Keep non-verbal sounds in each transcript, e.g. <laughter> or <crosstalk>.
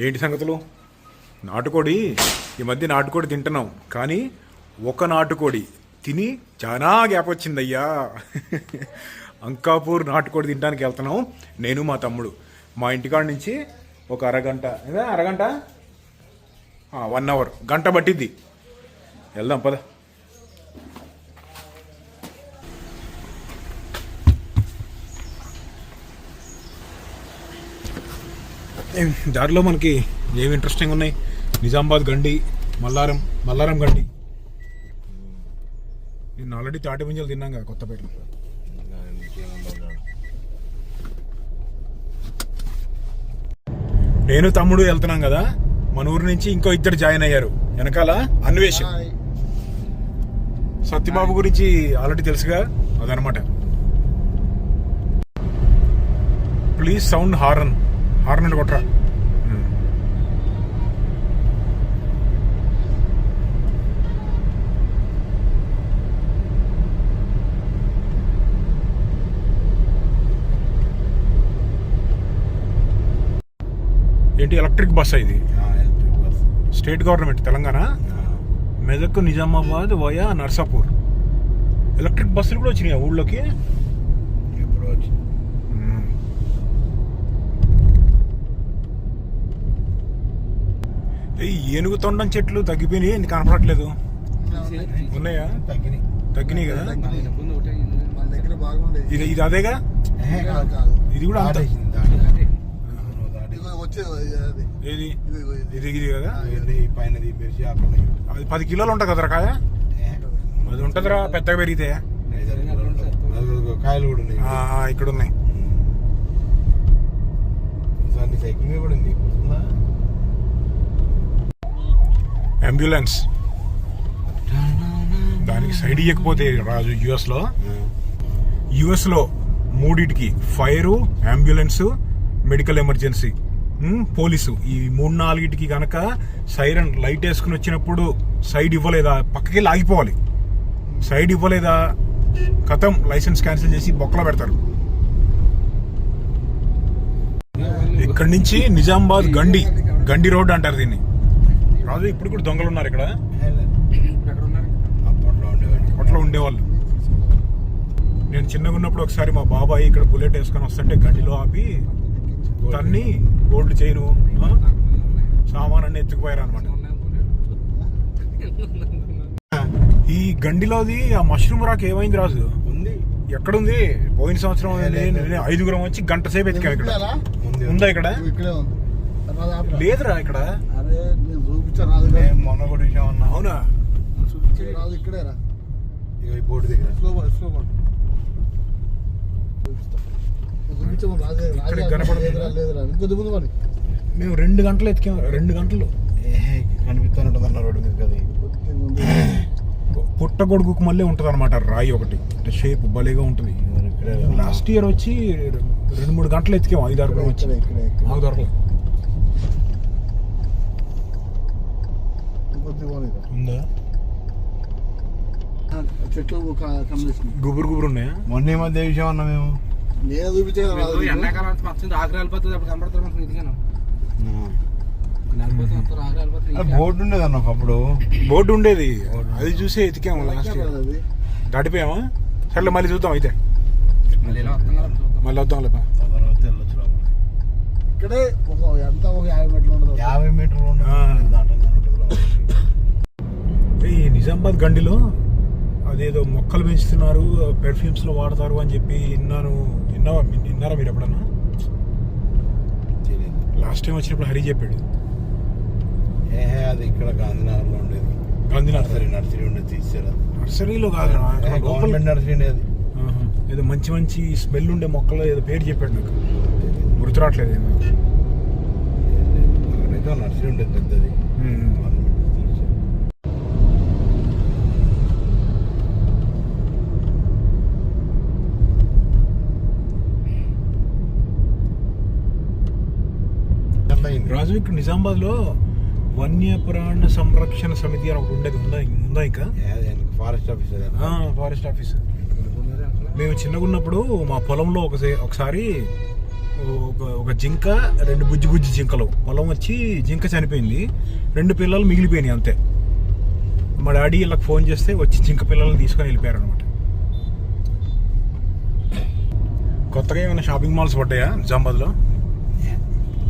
ఏంటి సంగతులు? నాటుకోడి ఈ మధ్య నాటుకోడి తింటున్నాం. కానీ ఒక నాటుకోడి తిని చాలా గ్యాప్ వచ్చిందయ్యా. <laughs> అంకాపూర్ నాటుకోడి తినడానికి వెళ్తున్నాం. నేను మా తమ్ముడు. మా ఇంటికాడ నుంచి ఒక అరగంట అరగంట? One hour. గంట పట్టిద్ది. వెళ్దాం పద. దారిలో మనకి ఏమి ఇంట్రెస్టింగ్ ఉన్నాయి? నిజామాబాద్ గండి మల్లారం మల్లారం గండి. నేను ఆల్రెడీ తాటి ముంజలు తిన్నాం కదా కొత్తపేటలో. నేను తమ్ముడు వెళ్తున్నాం కదా మన ఊరు నుంచి ఇంకో ఇద్దరు జాయిన్ అయ్యారు. వెనకాల అన్వేష్. సత్యబాబు గురించి ఆల్రెడీ తెలుసుగా? అదనమాట. Please sound horn. హారన్ అంటే కొట్రా. ఏంటి ఎలక్ట్రిక్ బస్ ఇది? State government Telangana? Medak Nizamabad via Narsapur. Electric బస్సులు కూడా వచ్చినాయి ఊళ్ళోకి ఎప్పుడు వచ్చి మ్మ్. ఏయ్, ఏనుగు తొండం చెట్లు తగ్గిపోయినాయి ఎందుకు కనపడట్లేదు? ఉన్నాయా? తగ్గినాయి. కదా? ఇది ఇది అదేగా. ఇది కూడా అంత. ఏది? ఇది. ఇది కదా? అది పది కిలోలు ఉంటుంది కదరా కాయ? అది ఉంటుందిరా పెద్దగా పెరిగితే. కాయలు కూడా ఇక్కడ ఉన్నాయి. సైకిల్ కూడా? అంబులెన్స్ దానికి సైడ్ ఇవ్వకపోతే రాజు యుఎస్లో యుఎస్లో మూడిటికి fire ambulance medical emergency police. ఈ మూడు నాలుగిటికి కనుక సైరన్ లైట్ వేసుకుని వచ్చినప్పుడు సైడ్ ఇవ్వలేదా? పక్కకి లాగిపోవాలి. సైడ్ ఇవ్వలేదా? కథం లైసెన్స్ క్యాన్సిల్ చేసి బొక్కలో పెడతారు. ఇక్కడి నుంచి నిజామాబాద్ గండి గండి రోడ్ అంటారు దీన్ని. రాజు ఇప్పుడు కూడా దొంగలు ఉన్నారు ఇక్కడ. అప్పట్లో ఉండేవాళ్ళు. నేను చిన్నగా ఉన్నప్పుడు ఒకసారి మా బాబాయ్ ఇక్కడ బుల్లెట్ వేసుకొని వస్తుంటే గడ్డిలో ఆపి తన్ని గోల్డ్ చైను ఆ, సామాన్ అన్ని ఎత్తుకుపోయారు అనమాట ఈ గండిలోది ఆ మష్రూమ్ రాక్ ఏమైంది రాజు? ఉంది. ఎక్కడుంది? పోయిన సంవత్సరం ఐదుగురం వచ్చి గంట సేపు ఎత్తికాం ఇక్కడ? ఉంది. ఇక్కడ. లేదురా ఇక్కడ. రాదు నేను మొన్న కూడా విషయం అవునా? చూపించాను రాదు ఇక్కడే రా ఇక ఈ బోర్డు దగ్గర. స్లో పడు స్లో పడు చూపిస్తా. నేను చూపించాము రాజు ఇక్కడ రాజు కనపడదు. లేదురా లేదురా ఇంకొద్ది ముందు మరి. మేము రెండు గంటలు ఎత్తికాం రెండు గంటలు? అన్న రోడ్డు మీద కదా. పుట్ట గొడుగుకు మళ్ళీ ఉంటుంది అనమాట రాయి ఒకటి. అంటే షేప్ భలేగా ఉంటుంది. ఇక్కడే లాస్ట్ ఇయర్ వచ్చి రెండు మూడు గంటలు ఎత్తికాం ఐదు ఆరు వచ్చి. ఇక్కడే ఇక్కడే ఇక్కడే. మాకు దొరకలేదు ఇంకొద్ది పోనీ రా. ఉందా? చెట్లు గుబురు గుబురు ఉన్నాయా? మొన్న మధ్య విషయం అన్న మేము? నేను చూపించాను. ఎండాకాలం అప్పుడు కనబడతారు ఇదిగాను బోర్డు ఉండేది అన్న ఒకప్పుడు బోర్డు ఉండేది. అది చూసే ఎతికాము లాస్ట్ దాటిపోయామా? సర్లే మళ్ళీ చూద్దాం అయితే. మళ్ళీ వద్దాం లేపా. ఇక్కడే ఒక ఎంత ఒక యాభై మీటర్లు ఉండదు. యాభై మీటర్లు ఉండదు. ఉంటుంది నిజామాబాద్ గండిలో అదేదో మొక్కలు పెంచుతున్నారు పెర్ఫ్యూమ్స్లో వాడతారు అని చెప్పి విన్నాను విన్నావా? విన్నారా మీరు ఎప్పుడన్నా. లాస్ట్ టైం వచ్చినప్పుడు హరి చెప్పాడు. ఏహే అది ఇక్కడ గాంధీనగర్లో ఉండేది. గాంధీనగర్. నర్సరీ నర్సరీ ఉండేది తీసారు నర్సరీలో కాదు గవర్నమెంట్ నర్సరీ ఉండేది. ఏదో మంచి మంచి స్మెల్ ఉండే మొక్కలు ఏదో పేరు చెప్పాడు నాకు. గుర్తు రావట్లేదు ఏమో. రాజు ఇక్కడ వన్య వన్యప్రాణ సంరక్షణ సమితి అని ఒకటి ఉండేది. ఉందా ఉందా ఇంకా? ఫారెస్ట్ ఆఫీస్ ఫారెస్ట్ ఆఫీస్ మేము చిన్నగా ఉన్నప్పుడు మా పొలంలో ఒకసారి ఒకసారి ఒక ఒక జింక రెండు బుజ్జి బుజ్జి జింకలు. పొలం వచ్చి జింక చనిపోయింది. రెండు పిల్లలు మిగిలిపోయినాయి అంతే. మా డాడీ ఇలా ఫోన్ చేస్తే వచ్చి జింక పిల్లల్ని తీసుకొని వెళ్ళిపోయారు అనమాట కొత్తగా ఏమైనా షాపింగ్ మాల్స్ పడ్డాయా నిజామాబాద్లో?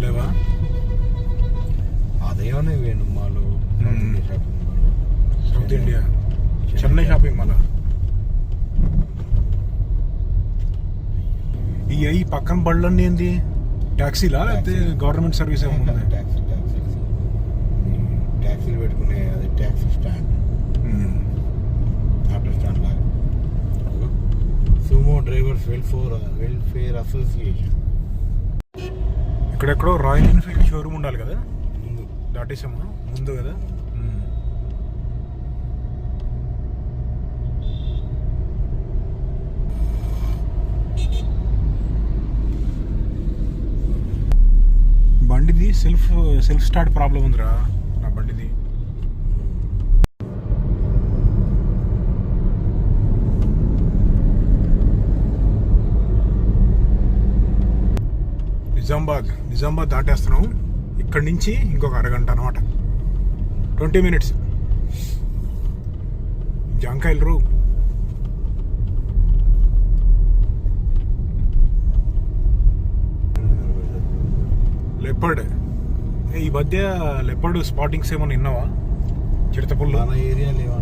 లేవా? దైవాన్ని వేణు మాలో South India Chennai. Shopping mall? ఈ ఈ పక్కన బళ్ళన్నీ ఏంది? ట్యాక్సీలా లేకపోతే గవర్నమెంట్ సర్వీస్ ఏమన్నా ట్యాక్సీ ట్యాక్సీ ట్యాక్సీలు పెట్టుకునే అది ట్యాక్సీ స్టాండ్. ఆటో స్టాండ్ లాగా. Sumo drivers welfare welfare association. ఇక్కడెక్కడో Royal Enfield showroom ఉండాలి కదా? దాటేసామా ముందు కదా? బండిది సెల్ఫ్ సెల్ఫ్ స్టార్ట్ ప్రాబ్లం ఉందిరా నా బండిది. నిజామాబాద్ నిజామాబాద్ దాటేస్తున్నాం. ఇక్కడి నుంచి ఇంకొక అరగంట అనమాట ట్వంటీ మినిట్స్. జాంకాయలు రూ లెపర్డ్. ఈ మధ్య లెపర్డ్ స్పాటింగ్స్ ఏమైనా విన్నావా? చిరుతపుల్లు ఏరియా లేవా?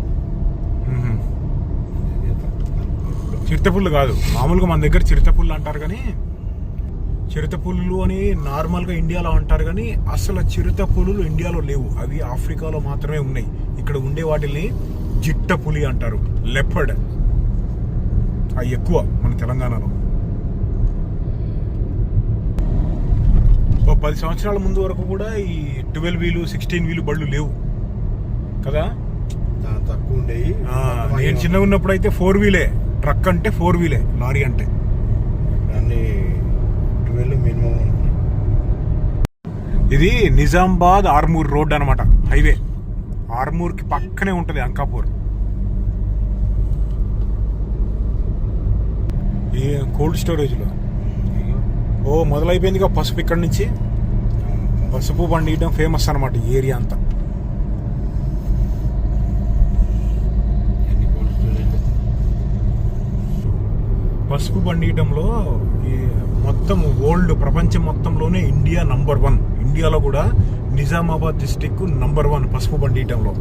చిరుతపుల్లు కాదు. మామూలుగా మన దగ్గర చిరుతపుల్లు అంటారు కానీ చిరుత పులులు అని నార్మల్గా ఇండియాలో అంటారు కానీ అసలు చిరుత పులులు ఇండియాలో లేవు. అవి ఆఫ్రికాలో మాత్రమే ఉన్నాయి. ఇక్కడ ఉండే వాటిని జిట్ట పులి అంటారు. లెప్పర్డ్ అవి ఎక్కువ మన తెలంగాణలో. పది సంవత్సరాల ముందు వరకు కూడా ఈ ట్వెల్వ్ వీలు సిక్స్టీన్ వీలు బళ్ళు లేవు. కదా? తక్కువ ఉండేవి నేను చిన్నగా ఉన్నప్పుడు అయితే ఫోర్ వీలే. ట్రక్ అంటే ఫోర్ వీలే. లారీ అంటే. దాన్ని ఇది నిజామాబాద్ ఆర్మూర్ రోడ్ అనమాట హైవే. ఆర్మూర్కి పక్కనే ఉంటుంది అంకాపూర్. ఈ కోల్డ్ స్టోరేజ్లో. ఓ మొదలైపోయిందిగా పసుపు ఇక్కడి నుంచి. పసుపు పండియడం ఫేమస్ అనమాట ఈ ఏరియా అంతా. పసుపు పండియడంలో మొత్తం ఓల్డ్ ప్రపంచం మొత్తంలోనే ఇండియా నంబర్ వన్. ఇండియాలో కూడా నిజామాబాద్ డిస్టిక్ నంబర్ వన్ పసుపు పండియటంలో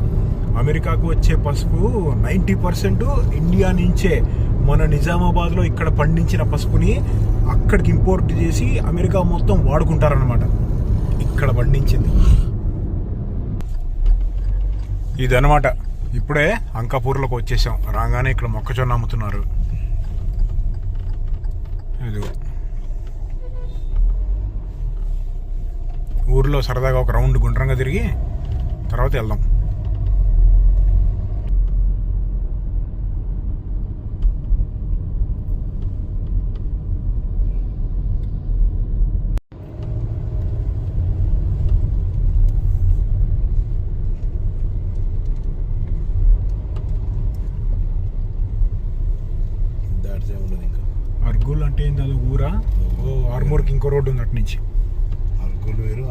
అమెరికాకు వచ్చే పసుపు నైంటీ పర్సెంట్ ఇండియా నుంచే మన నిజామాబాద్లో ఇక్కడ పండించిన పసుపుని అక్కడికి ఇంపోర్ట్ చేసి అమెరికా మొత్తం వాడుకుంటారనమాట ఇక్కడ పండించింది. ఇదనమాట ఇప్పుడే అంకాపూర్లోకి వచ్చేసాం. రాగానే ఇక్కడ మొక్కజొన్న అమ్ముతున్నారు. ఇదిగో. ఊర్లో సరదాగా ఒక రౌండ్ గుండ్రంగా తిరిగి తర్వాత వెళ్దాం. అర్గూల్ అంటే ఏంది? అది ఊరా. ఓ ఆర్మూర్కి ఇంకో రోడ్డు ఉంది అటు నుంచి.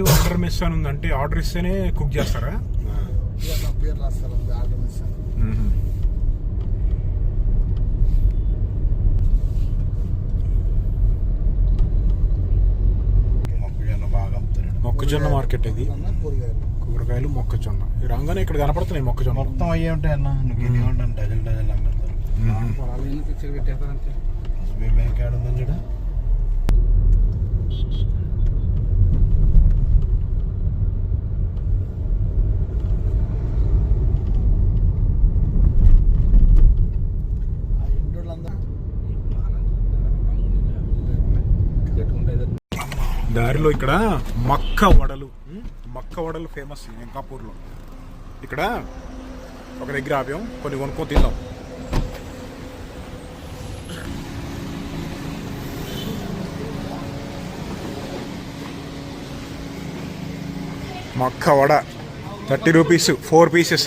మిస్ ఆర్డర్ మిస్ అని ఉందంటే ఆర్డర్ ఇస్తేనే కుక్ చేస్తారా? పేరు రాస్తారు? ఆర్డర్ మిస్ మొక్కజొన్న మార్కెట్ ఇది. కూరగాయలు. మొక్కజొన్న. రంగానే ఇక్కడ కనపడుతున్నాయి మొక్కజొన్న. మొత్తం అయ్యే ఉంటాయి అన్న. నువ్వు ఇది ఏమంటాను డజన్ డజన్ అమ్ముతారు. పెట్టేస్తారంటే మేము బ్యాంక్ ఆడుందని దారిలో ఇక్కడ మక్క వడలు మక్క వడలు ఫేమస్ వెంకాపూర్లో ఇక్కడ ఒక దగ్గర ఆపాం కొన్ని కొనుక్కొని తిందాం. మక్క వడ థర్టీ రూపీస్ ఫోర్ పీసెస్.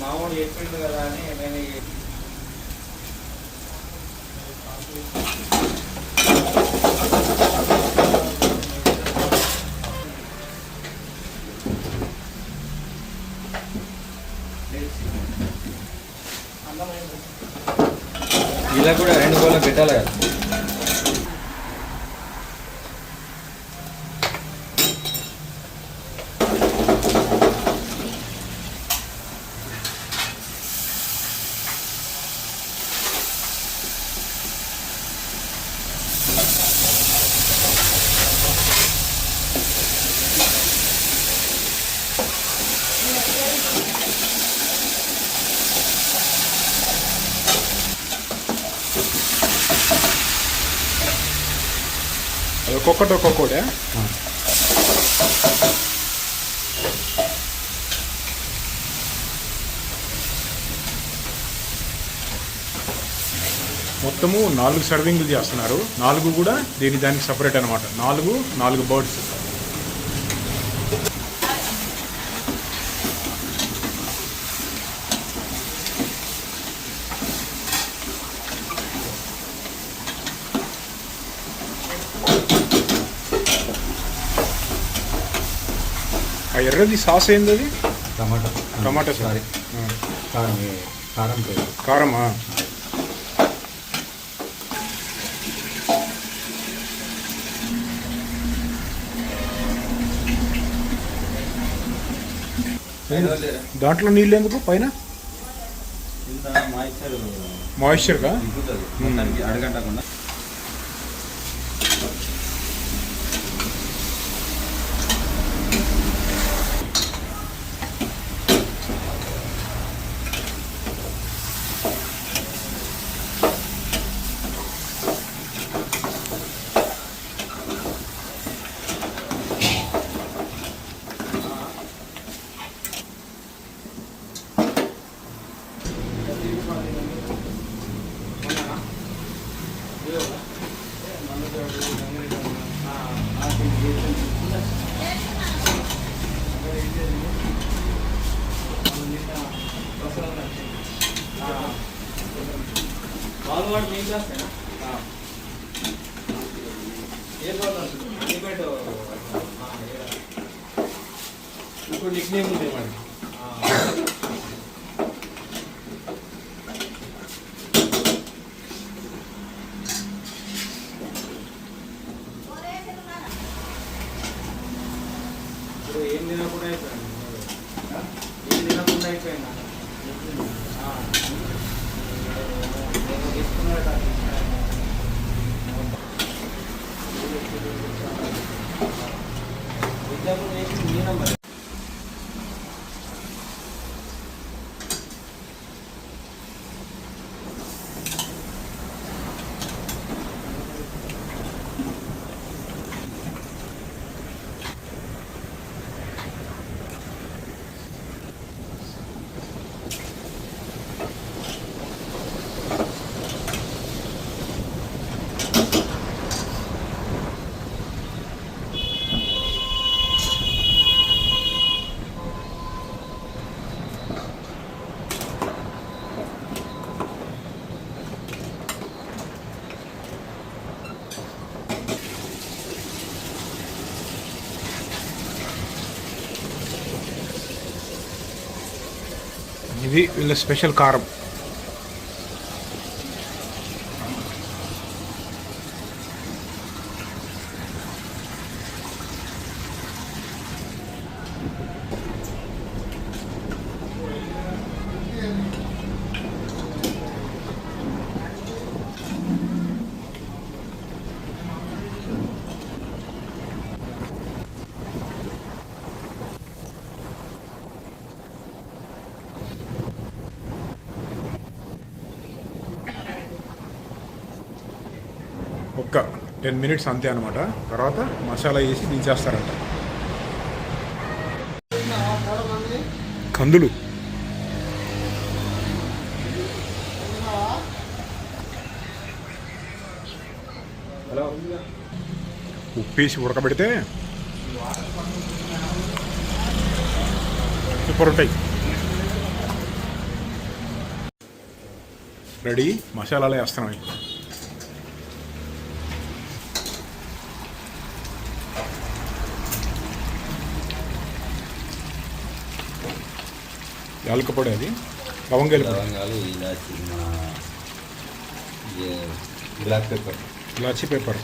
మామూలు చెప్పిండు కదా అని నేను ఇలా కూడా రెండు కోళ్ళ పెట్టాలి కదా. ఒక్కొక్కటి ఒక్కొక్కటే. మొత్తము నాలుగు సర్వింగ్లు చేస్తున్నారు. నాలుగు కూడా దీని దానికి సపరేట్ అనమాట నాలుగు నాలుగు బర్డ్స్ ఎర్రది సాస్ ఏంది అది టమాటా టమాటా సారీ. కారం కారం కారమా? దాంట్లో నీళ్ళు ఎందుకు పైన? మాయిశ్చర్గా అడగంటకుండా వాళ్ళు వాడు మీ క్లాసేనా ఏ చదువుతారు అనిపేట ఇప్పుడు నిక్ నేమ్ ఉంది మరి ఇప్పుడు ఏం తినకుండా అయిపోయింది ఏం తినకుండా అయిపోయింది తీసుకున్నాడు విద్యాపూర్ వేసి మీ నంబర్ ఇది వీళ్ళ స్పెషల్ కారం. ఒక్క టెన్ మినిట్స్ అంతే అనమాట తర్వాత మసాలా వేసి దించేస్తారంట. కందులు. ఉప్పేసి ఉడకబెడితే సూపర్ ఉంటాయి. రెడీ మసాలాలు వేస్తున్నాం ఇప్పుడు. యాలక పొడి అది. లవంగాయల పొడి. లవంగాలు ఇలాచి బ్లాక్ పెప్పర్ ఇలాచి పేపర్.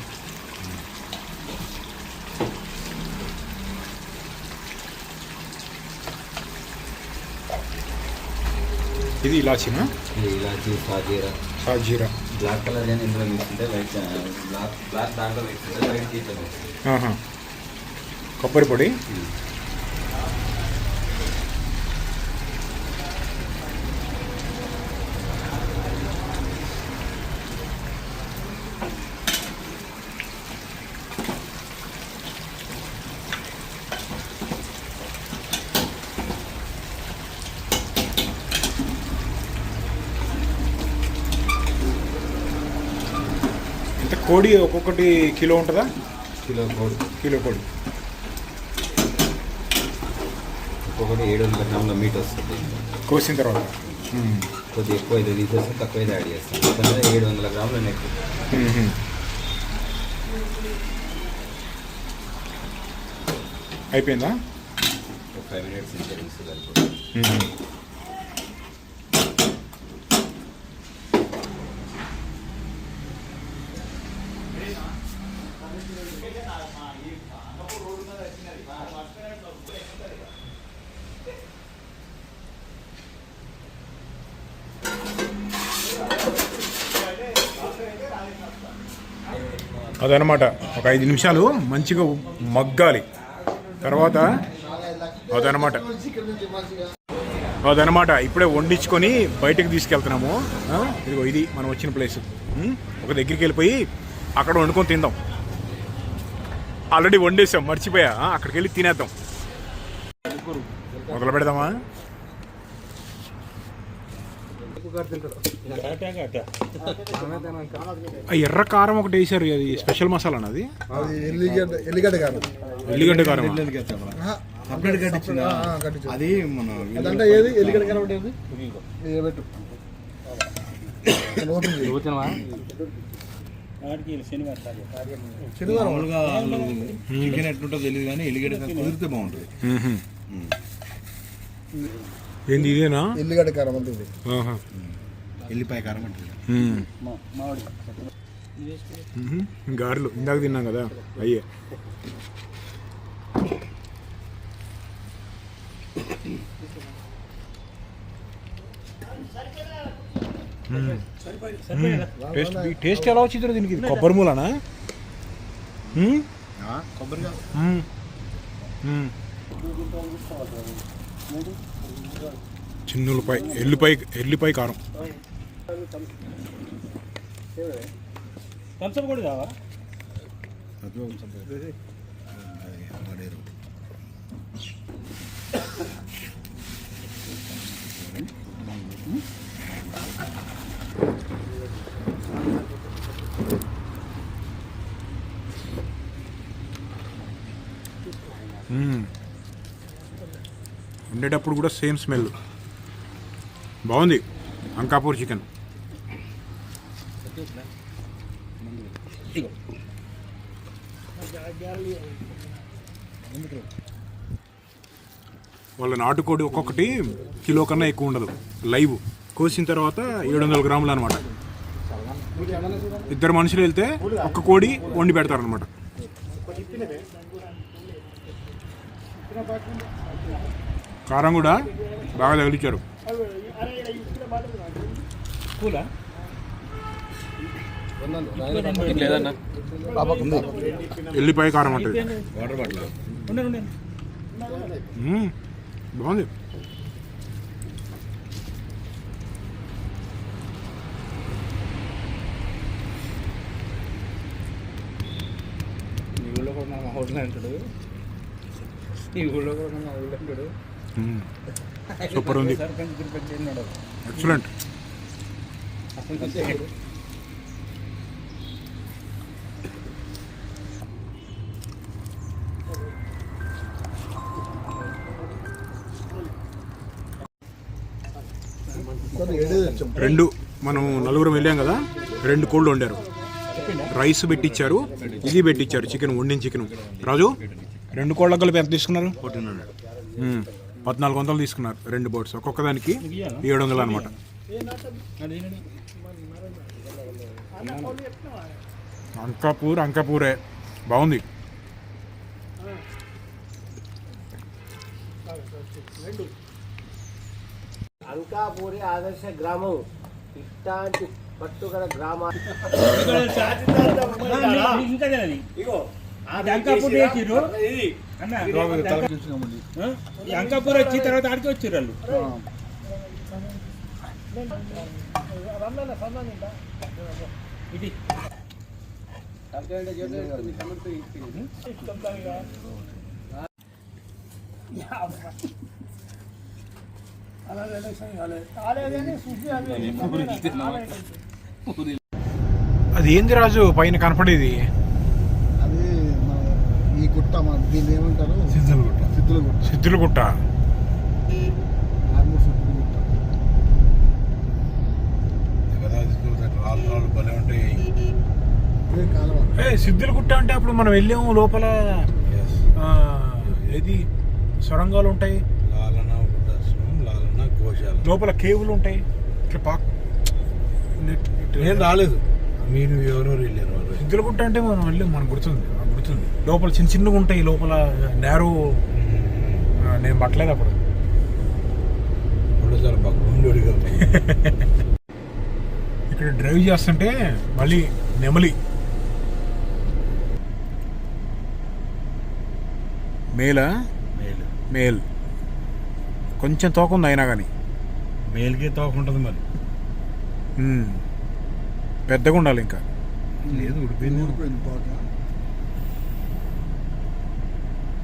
ఇది ఇలాచినా? ఇది ఇలాచి సాజీరా సాజీరా బ్లాక్ కలర్ కానీ ఇందులో వేస్తుంటే వైట్ బ్లాక్ బ్లాక్ దాంట్లో వేస్తుంటే వైట్. కొబ్బరి పొడి. కోడి ఒక్కొక్కటి కిలో ఉంటుందా? కిలో కోడి. కిలో కోడి. ఒక్కొక్కటి ఏడు వందల గ్రాముల మీట్ వస్తుంది. కోసిన తర్వాత. కొద్దిగా ఎక్కువ అయితే తీసేస్తాం తక్కువ అయితే యాడ్ చేస్తాం. ఏడు వందల గ్రాముల నెక్. అయిపోయిందా? ఒక ఫైవ్ మినిట్స్ అదనమాట. ఒక ఐదు నిమిషాలు మంచిగా మగ్గాలి. తర్వాత అదనమాట. అదనమాట. ఇప్పుడే వండించుకొని బయటకు తీసుకెళ్తున్నాము. ఇదిగో ఇది మనం వచ్చిన ప్లేస్. ఒక దగ్గరికి వెళ్ళిపోయి అక్కడ వండుకొని తిందాం. ఆల్రెడీ వండేసాం మర్చిపోయా. అక్కడికి వెళ్ళి తినేద్దాం. మొదలు పెడదామా? ఎర్ర కారం ఒకటి వేసారు అది స్పెషల్ మసాలా అది? అది ఎల్లిగడ్డ ఎల్లిగడ్డ కాదు ఎల్లిగడ్డ కారం. సపరేట్ కట్టించిన కట్టించు అది మన అదంటే ఏది? ఎల్లిగడ్డ కారం అంటే ఏది? ఇది పెట్టు. శనివారం మామూలుగా చికెన్ ఎట్లుంటుందో తెలియదు కానీ ఎల్లిగడ్డ కుదిరితే బాగుంటుంది. ఏంది ఇదేనా ఎల్లిగడ్డ కారం అంతే ఇది ఆహా. ఎల్లిపాయ కారం. మ్మ్. గారెలు ఇందాక తిన్నాం కదా అయ్యే. టేస్ట్ టేస్ట్ ఎలా వచ్చిందో దీనికి ఇది కొబ్బరి మూలనా? కొబ్బరి. చిన్నులపై ఎల్లిపై ఎల్లిపై కారం. థమ్స్అప్ కూడా కావా వడేరు మ్మ్. వండేటప్పుడు కూడా సేమ్ స్మెల్. బాగుంది. అంకాపూర్ చికెన్. వాళ్ళ నాటుకోడి ఒక్కొక్కటి కిలో కన్నా ఎక్కువ ఉండదు. లైవ్. కోసిన తర్వాత ఏడు వందల గ్రాములు అనమాట ఇద్దరు మనుషులు వెళ్తే ఒక్క కోడి వండి పెడతారనమాట కారం కూడా బాగా లేదన్నా ఎల్లిపాయ కారం ఉంటుంది. బాగుంది. ఈ ఊళ్ళో కూడా మా హోటల్ అంటాడు. ఈ ఊళ్ళో కూడా మా ఊళ్ళో అంటాడు. సూపర్ ఉంది. తిరుపతి ఉన్నాడు ఎక్సలెంట్ రెండు మనం నలుగురం వెళ్ళాం కదా రెండు కోళ్ళు వండారు. రైస్ పెట్టించారు ఇది పెట్టించారు చికెన్ వండిన చికెన్. రాజు? రెండు కోళ్ళ కలిపి ఎంత తీసుకున్నారు? మ్మ్. పద్నాలుగు వందలు తీసుకున్నారు రెండు బోట్స్. ఒక్కొక్క దానికి ఏడు వందలు అనమాట అంకాపూర్ అంకాపూరే. బాగుంది. అంకాపూరి ఆదర్శ గ్రామం. ఇట్లాంటి పట్టుగల గ్రామా అంకాపూర్ వేసిర్రు అన్న తెచ్చుకోమండి ఆ? ఈ అంకాపూర్ వచ్చిన తర్వాత ఆడికి వాళ్ళు ఇది అది ఏంది రాజు? పైన కనపడేది అది మన ఈ గుట్ట మన దీన్ని ఏమంటారు సిద్ధలు గుట్ట సిద్ధుల గుట్ట సిద్ధుల గుట్ట ఆర్మూర్ సిద్ధుల గుట్ట కదా రాళ్ళు రాళ్ళు భలే ఉంటాయి ఇదే కాలువ ఏ సిద్ధుల గుట్ట అంటే అప్పుడు మనం వెళ్ళాము లోపల ఏది? సొరంగాలు ఉంటాయి. లోపల కేవులు ఉంటాయి. ఇట్లా పాక్ నేను రాలేదు. మీరు ఎవరెవరు వెళ్ళారు వాళ్ళు సిద్ధుల గుట్ట అంటే మనం వెళ్ళాం మనకు గుర్తుంది మనకు గుర్తుంది. లోపల చిన్న చిన్నగా ఉంటాయి లోపల నేరో నేను పట్టలేదు అప్పుడు. ఇప్పుడు చాలా బగ్గుండోడిగా ఇక్కడ డ్రైవ్ చేస్తుంటే మళ్ళీ నెమలి. మేలా? మేలు. మేల్. కొంచెం తోక ఉంది అయినా కానీ మేలుకే తోకుంటుంది మరి. పెద్దగా ఉండాలి ఇంకా. లేదు ఉడిపోయింది ఊడిపోయింది బాగా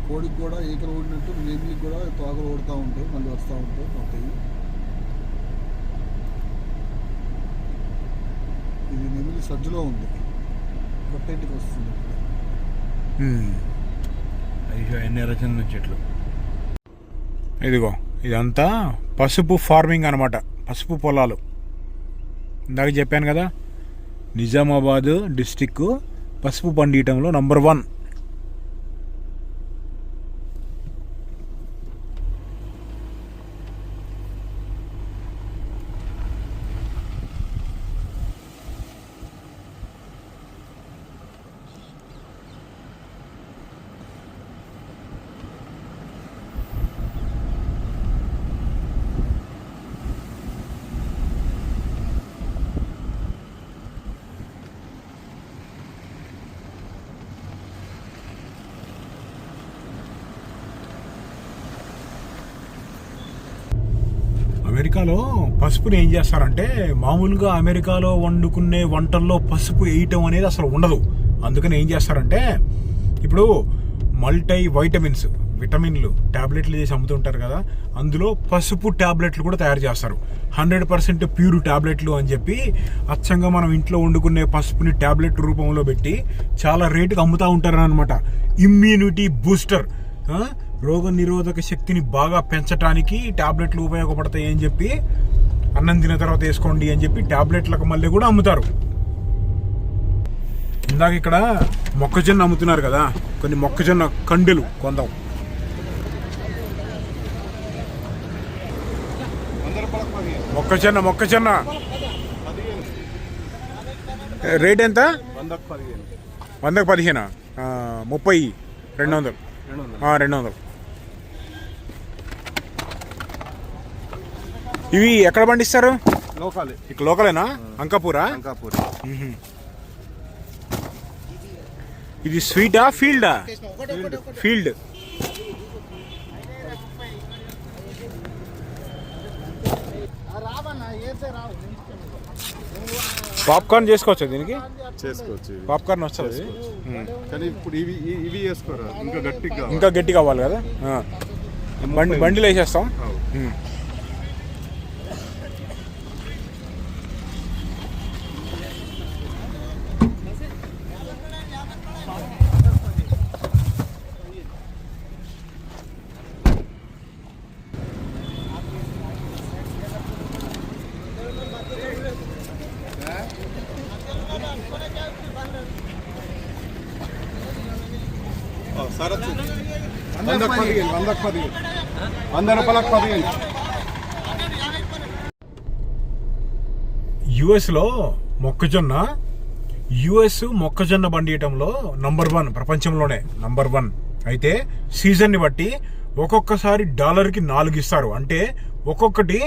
కోడికి కూడా ఈకలు ఓడినట్టు నేమిలికి కూడా తోకలు ఓడుతూ ఉంటాయి మళ్ళీ వస్తూ ఉంటాయి పోతాయి ఇది నెమిలి సజ్జలో ఉంది. ఇంటికి వస్తుంది అయ్యో ఎన్ని రచనలు చెట్లు. ఇదిగో ఇదంతా పసుపు ఫార్మింగ్ అనమాట పసుపు పొలాలు. ఇందాక చెప్పాను కదా నిజామాబాద్ డిస్టిక్ పసుపు పండియటంలో నంబర్ వన్. తీసుకుని ఏం చేస్తారంటే మామూలుగా అమెరికాలో వండుకునే వంటల్లో పసుపు వేయటం అనేది అసలు ఉండదు. అందుకని ఏం చేస్తారంటే ఇప్పుడు మల్టీ వైటమిన్స్ విటమిన్లు ట్యాబ్లెట్లు చేసి అమ్ముతుంటారు కదా అందులో పసుపు టాబ్లెట్లు కూడా తయారు చేస్తారు. హండ్రెడ్ పర్సెంట్ ప్యూర్ టాబ్లెట్లు అని చెప్పి అచ్చంగా మనం ఇంట్లో వండుకునే పసుపుని ట్యాబ్లెట్ రూపంలో పెట్టి చాలా రేటుకి అమ్ముతూ ఉంటారు అనమాట ఇమ్యూనిటీ బూస్టర్ రోగ నిరోధక శక్తిని బాగా పెంచడానికి ట్యాబ్లెట్లు ఉపయోగపడతాయి అని చెప్పి అన్నం తిన్న తర్వాత వేసుకోండి అని చెప్పి టాబ్లెట్లకు మళ్ళీ కూడా అమ్ముతారు. ఇందాక ఇక్కడ మొక్కజొన్న అమ్ముతున్నారు కదా కొన్ని మొక్కజొన్న కండెలు కొందాం. మొక్కజొన్న మొక్కజొన్న. రేట్ ఎంత? వందకు పదిహేను. వందకు పదిహేను? ముప్పై రెండు వందలు. రెండు వందలు ఆ, రెండు వందలు ఇవి ఎక్కడ పండిస్తారు? లోకాలే. ఇక్కడ లోకలేనా? అంకాపూరా. ఇది స్వీటా ఫీల్డా? ఫీల్డ్. పాప్కార్న్ చేసుకోవచ్చు దీనికి? చేసుకోవచ్చు పాప్కార్న్ వస్తుంది. కానీ ఇప్పుడు ఇవి ఇవి- వేసుకోరా ఇంకా గట్టిగా ఇంకా గట్టి కావాలి కదా. బండి బండిలో వేసేస్తాం అవు. మ్మ్. సరచ్చు వందకు పదిహేను వందకు పదిహేను. వంద రూపాయలకు పదిహేను. యుఎస్లో మొక్కజొన్న యుఎస్ మొక్కజొన్న పండియటంలో నంబర్ వన్ ప్రపంచంలోనే నంబర్ వన్. అయితే సీజన్ని బట్టి ఒక్కొక్కసారి డాలర్కి నాలుగు ఇస్తారు. అంటే ఒక్కొక్కటి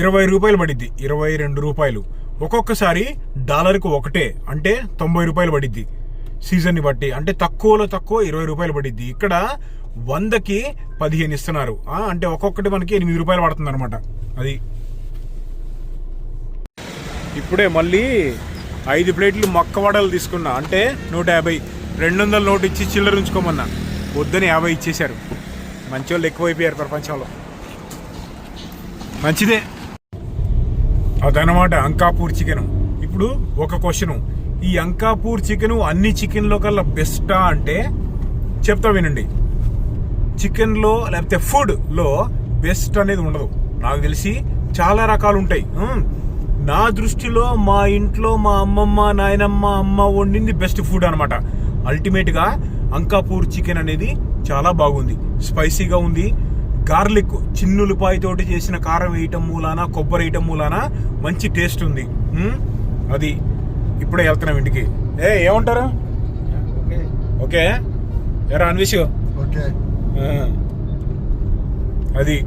ఇరవై రూపాయలు పడిద్ది. ఇరవై రెండు రూపాయలు. ఒక్కొక్కసారి డాలర్కి ఒకటే అంటే తొంభై రూపాయలు పడిద్ది. సీజన్ని బట్టి. అంటే తక్కువలో తక్కువ ఇరవై రూపాయలు పడిద్ది. ఇక్కడ వందకి పదిహేను ఇస్తున్నారు. అంటే ఒక్కొక్కటి మనకి ఎనిమిది రూపాయలు పడుతుంది అనమాట అది ఇప్పుడే మళ్ళీ ఐదు ప్లేట్లు మక్క వడలు తీసుకున్నా. అంటే నూట యాభై రెండు వందల నోటు ఇచ్చి చిల్లర ఉంచుకోమన్నా. వద్దని యాభై ఇచ్చేశారు. మంచి వాళ్ళు ఎక్కువైపోయారు ప్రపంచంలో. మంచిదే. అదనమాట అంకాపూర్ చికెన్. ఇప్పుడు ఒక క్వశ్చన్. ఈ అంకాపూర్ చికెన్ అన్ని చికెన్లో కల్లా బెస్టా అంటే చెప్తా వినండి. చికెన్లో లేకపోతే ఫుడ్లో బెస్ట్ అనేది ఉండదు. నాకు తెలిసి చాలా రకాలు ఉంటాయి నా దృష్టిలో మా ఇంట్లో మా అమ్మమ్మ నాయనమ్మ అమ్మ వండింది బెస్ట్ ఫుడ్ అనమాట అల్టిమేట్గా అంకాపూర్ చికెన్ అనేది చాలా బాగుంది. స్పైసీగా ఉంది. గార్లిక్ చిన్నులపాయతోటి చేసిన కారం వేయటం మూలాన కొబ్బరి వేయటం మూలాన మంచి టేస్ట్ ఉంది. అది ఇప్పుడే వెళ్తున్నాం ఇంటికి. ఏ ఏమంటారు? ఓకే. ఓకే. ఎరా అన్విష్. ఓకే. అది.